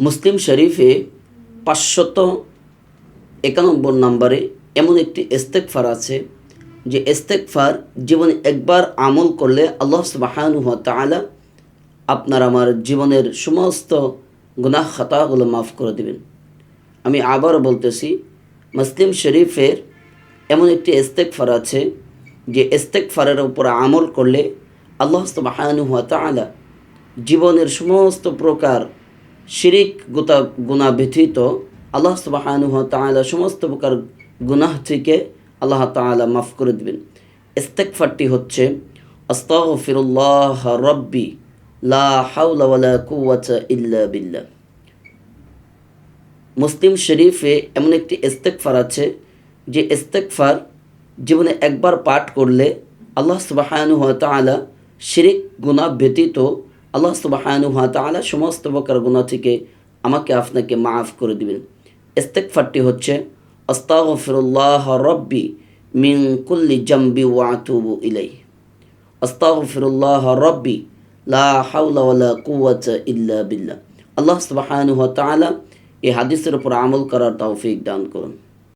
মুসলিম শরীফে পাঁচশত একানব্বই নম্বরে এমন একটি ইস্তেকফার আছে যে ইস্তেকফার জীবনে একবার আমল করলে আল্লাহ সুবাহানু তাআলা আপনার আমার জীবনের সমস্ত গুনাহ খাতাগুলো মাফ করে দেবেন। আমি আবারও বলতেছি, মুসলিম শরীফের এমন একটি ইস্তেকফার আছে যে ইস্তেকফারের উপর আমল করলে আল্লাহ সুবাহানু তাআলা জীবনের সমস্ত প্রকার শিরিক গুতা গুণা ব্যথিত আল্লাহ সুবাহানুহ তাআলা সমস্ত প্রকার গুনাহ থেকে আল্লাহ তাআলা মাফ করে দেবেন। ইস্তেকফারটি হচ্ছে, আস্তাগফিরুল্লাহ রব্বি লা কুওয়াতা ইল্লা বিল্লাহ। মুসলিম শরীফে এমন একটি ইস্তেকফার আছে, যে ইস্তেকফার জীবনে একবার পাঠ করলে আল্লাহ সুবাহানুহ তাআলা শিরিক গুণা ব্যতীত আল্লাহ সুবাহানুহ তাআলা সমস্ত প্রকার গুণা থেকে আমাকে আপনাকে মাফ করে দিবেন। ইস্তেকফারটি হচ্ছে, আস্তাগফিরুল্লাহ রব্বি মিন কুল্লি জাম্বি ওয়া আতুবু ইলাই আস্তাগফিরুল্লাহ রব্বি লা হাওলা ওয়ালা ইল্লা বিল্লাহ। আল্লাহ সুবহানাহু ওয়া তাআলা এই হাদিসের উপর আমল করার তৌফিক দান করুন।